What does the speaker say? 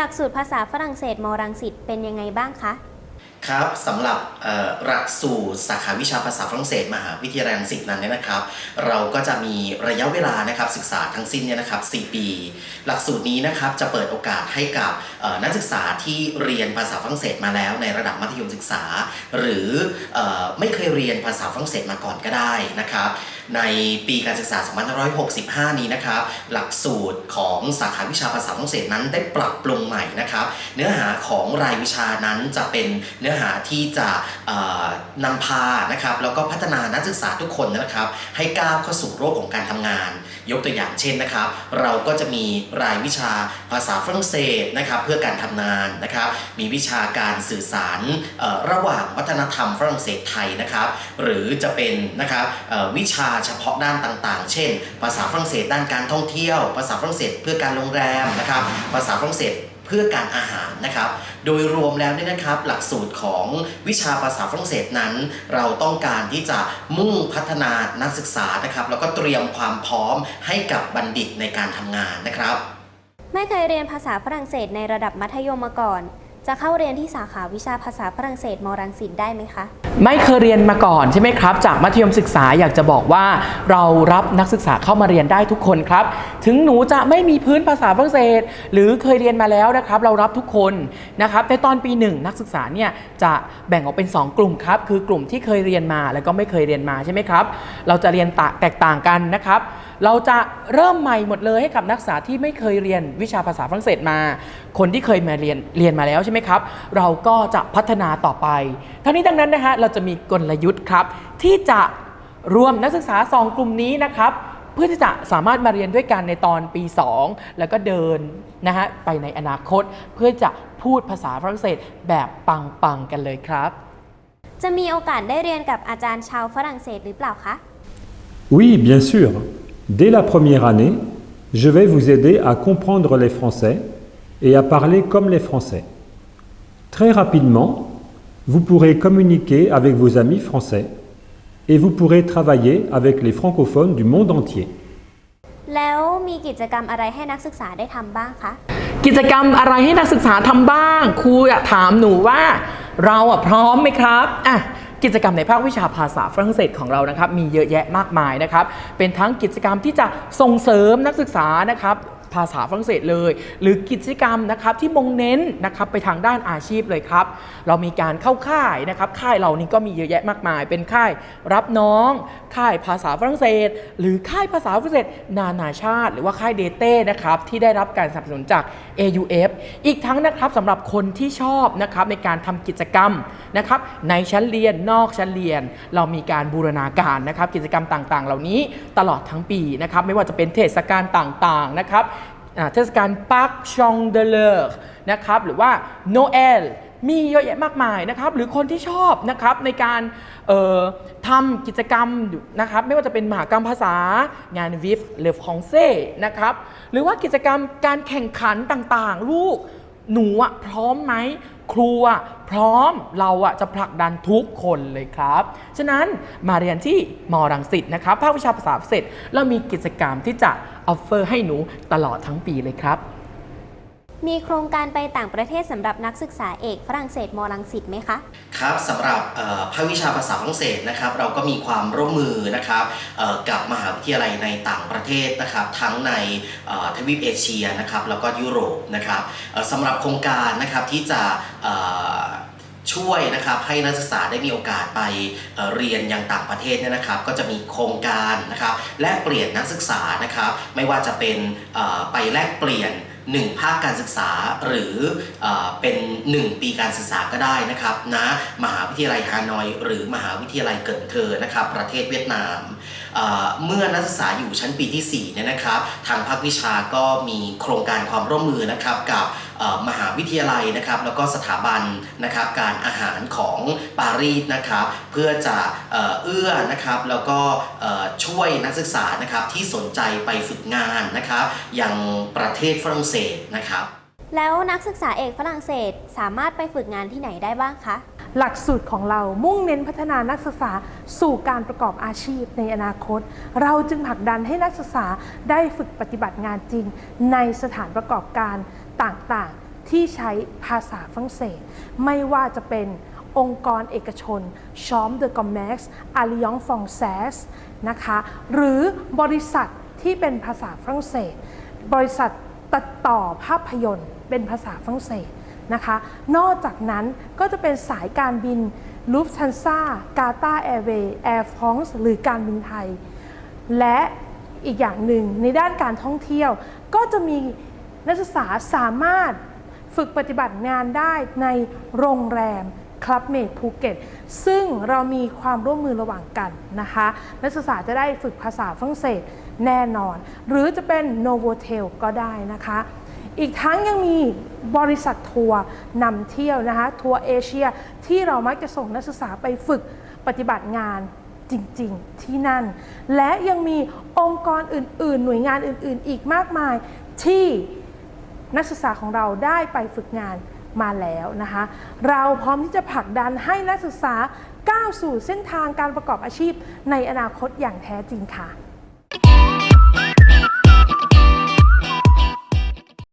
หลักสูตรภาษาฝรั่งเศสมรังสิตเป็นยังไงบ้างคะ ครับสำหรับหลักสูตรสาขาวิชาภาษาฝรั่งเศสมหาวิทยาลัยรังสิตนั้นเนี่ยนะครับ เราก็จะมีระยะเวลานะครับศึกษาทั้งสิ้นเนี่ยนะครับ 4 ปี หลักสูตรนี้นะครับจะเปิดโอกาสให้กับนักศึกษาที่เรียนภาษาฝรั่งเศสมาแล้วในระดับมัธยมศึกษา หรืออไม่เคยเรียนภาษาฝรั่งเศสมาก่อนก็ได้นะครับ ในปีการศึกษา 2565 นี้นะครับหลักสูตรของสาขาวิชาภาษาฝรั่งเศสนั้นได้ปรับปรุงใหม่นะครับ เนื้อหาของรายวิชานั้นจะเป็นเนื้อหาที่จะนำพานะครับแล้วก็พัฒนานักศึกษาทุกคนนะครับ ให้ก้าวเข้าสู่โลกของการทำงาน ยกตัวอย่างเช่นนะครับ เราก็จะมีรายวิชาภาษาฝรั่งเศสนะครับเพื่อการทำงานนะครับ มีวิชาการสื่อสารระหว่างวัฒนธรรมฝรั่งเศสไทยนะครับ หรือจะเป็นนะครับวิชาเฉพาะด้านต่างๆ เช่น ภาษาฝรั่งเศสด้านการท่องเที่ยว ภาษาฝรั่งเศสเพื่อการโรงแรมนะครับ ภาษาฝรั่งเศสเพื่อการอาหารนะครับ โดยรวมแล้วเนี่ยนะครับ หลักสูตรของวิชาภาษาฝรั่งเศสนั้น เราต้องการที่จะมุ่งพัฒนานักศึกษานะครับ แล้วก็เตรียมความพร้อมให้กับบัณฑิตในการทำงานนะครับ ไม่เคยเรียนภาษาฝรั่งเศสในระดับมัธยมมาก่อน จะเข้าเรียนที่สาขาวิชาภาษาฝรั่งเศสมรังสิตได้ไหมคะ ไม่เคยเรียนมาก่อนใช่ไหมครับ จากมัธยมศึกษาอยากจะบอกว่า เรารับนักศึกษาเข้ามาเรียนได้ทุกคนครับ ถึงหนูจะไม่มีพื้นภาษาฝรั่งเศส หรือเคยเรียนมาแล้วนะครับ เรารับทุกคนนะครับในตอนปีหนึ่งนักศึกษาเนี่ยจะแบ่งออกเป็น 2 กลุ่มครับ คือกลุ่มที่เคยเรียนมาแล้วก็ไม่เคยเรียนมาใช่ไหมครับ เราจะเรียนแตกต่างกันนะครับ เราจะเริ่มใหม่หมดเลยให้กับนักศึกษาที่ไม่เคยเรียนวิชาภาษาฝรั่งเศสมา คนที่เคยมาเรียนเรียนมาแล้วใช่ไหมครับ เราก็จะพัฒนาต่อไป ทั้งนี้ทั้งนั้นนะฮะเราจะมีกลยุทธ์ครับ ที่จะรวมนักศึกษา 2 กลุ่มนี้นะครับเพื่อที่จะสามารถมาเรียนด้วยกันในตอนปี 2 แล้วก็เดินนะฮะไปในอนาคต เพื่อจะพูดภาษาฝรั่งเศสแบบปังๆกันเลยครับ จะมีโอกาสได้เรียนกับอาจารย์ชาวฝรั่งเศสหรือเปล่าคะ Oui, bien sûr. Dès la première année, je vais vous aider à comprendre les Français et à parler comme les Français. Très rapidement, vous pourrez communiquer avec vos amis français et vous pourrez travailler avec les francophones du monde entier. แล้วมีกิจกรรมอะไรให้นักศึกษาได้ทำบ้างคะ กิจกรรมอะไรให้นักศึกษาทำบ้าง ครูอยากถามหนูว่าเราอะพร้อมไหมครับอ่ะ กิจกรรมในภาควิชาภาษาฝรั่งเศสของเรานะครับมีเยอะแยะมากมายนะครับเป็นทั้งกิจกรรมที่จะส่งเสริมนักศึกษานะครับ ภาษาฝรั่งเศสเลย หรือกิจกรรมนะครับที่มุ่งเน้นนะครับไปทางด้านอาชีพเลยครับ เรามีการเข้าค่ายนะครับค่ายเรานี่ก็มีเยอะแยะมากมาย เป็นค่ายรับน้อง ค่ายภาษาฝรั่งเศส หรือค่ายภาษาฝรั่งเศส นานาชาติ หรือว่าค่ายเดเต้นะครับที่ได้รับการสนับสนุนจาก AUF อีกทั้งนะครับสำหรับคนที่ชอบนะครับในการทำกิจกรรมนะครับในชั้นเรียนนอกชั้นเรียน เรามีการบูรณาการนะครับกิจกรรมต่างๆ เหล่านี้ตลอดทั้งปีนะครับไม่ว่าจะเป็นเทศกาลต่างๆนะครับ เทศกาลปักชองเดเลอร์นะครับหรือว่าโนเอลมีเยอะแยะมากมายนะครับหรือคนที่ชอบนะครับในการออทำกิจกรรมนะครับไม่ว่าจะเป็นมหากรรมภาษางานวิฟเลฟของเซ่นะครับหรือว่ากิจกรรมการแข่งขันต่างๆ ลูกหนูอะพร้อมไหม ครูอะพร้อมเราอะจะผลักดันทุกคนเลยครับ ฉะนั้นมาเรียนที่มรังสิตนะครับภาควิชาภาษาเสร็จเศสเรามีกิจกรรมที่จะออฟเฟอร์ให้หนูตลอดทั้งปีเลยครับ มีโครงการไปต่างประเทศสำหรับนักศึกษาเอกฝรั่งเศสมรังสิตไหมคะ ครับสำหรับภาควิชาภาษาฝรั่งเศสนะครับ เราก็มีความร่วมมือนะครับกับมหาวิทยาลัยในต่างประเทศนะครับ ทั้งในทวีปเอเชียนะครับแล้วก็ยุโรปนะครับสำหรับโครงการนะครับที่จะช่วยนะครับให้นักศึกษาได้มีโอกาสไปเเรียนยังต่างประเทศเนี่ยนะครับ ก็จะมีโครงการนะครับแลกเปลี่ยนนักศึกษานะครับ ไม่ว่าจะเป็นไปแลกเปลี่ยน 1 ภาคการศึกษาหรือเอเป็น 1 ปีการศึกษาก็ได้นะครับนะมหาวิทยาลัยฮานอย หรือมหาวิทยาลัยเกิดเธอนะครับประเทศเวียดนามเมื่อนักศึกษาอยู่ชั้นปีที่4เนี่ยนะครับ ทางภาควิชาก็มีโครงการความร่วมมือนะครับกับมหาวิทยาลัยนะครับ แล้วก็สถาบันนะครับการอาหารของปารีสนะครับ เพื่อจะเอื้อนะครับแล้วก็ช่วยนักศึกษานะครับที่สนใจไปฝึกงานนะครับอยังประเทศฝรั่งเศสนะครับ แล้วนักศึกษาเอกฝรั่งเศสสามารถไปฝึกงานที่ไหนได้บ้างคะ หลักสูตรของเรามุ่งเน้นพัฒนานักศึกษาสู่การประกอบอาชีพในอนาคต เราจึงผลักดันให้นักศึกษาได้ฝึกปฏิบัติงานจริง ในสถานประกอบการต่างๆ ที่ใช้ภาษาฝรั่งเศส ไม่ว่าจะเป็นองค์กรเอกชน Chambre de Commerce Alliance Française นะคะ หรือบริษัทที่เป็นภาษาฝรั่งเศส บริษัท ตัดต่อภาพยนตร์ เป็นภาษาฝรั่งเศสนะคะ นอกจากนั้นก็จะเป็นสายการบินลูฟทันซากาตาแอร์เวย์แอร์ฟรองส์หรือการบินไทย และอีกอย่างหนึ่งในด้านการท่องเที่ยว ก็จะมีนักศึกษาสามารถฝึกปฏิบัติงานได้ในโรงแรม คลับเมดภูเก็ตซึ่งเรามีความร่วมมือระหว่างกันนะคะ นักศึกษาจะได้ฝึกภาษาฝรั่งเศสแน่นอน หรือจะเป็น Novotel ก็ได้นะคะ อีกทั้งยังมีบริษัททัวร์นำเที่ยวนะคะ ทัวร์เอเชียที่เรามักจะส่งนักศึกษาไปฝึกปฏิบัติงานจริง ๆ ที่นั่น และยังมีองค์กรอื่น ๆ หน่วยงานอื่น ๆ อีกมากมายที่นักศึกษาของเราได้ไปฝึกงาน มาแล้วนะคะ เราพร้อมที่จะผลักดันให้นักศึกษาก้าวสู่เส้นทางการประกอบอาชีพในอนาคตอย่างแท้จริงค่ะ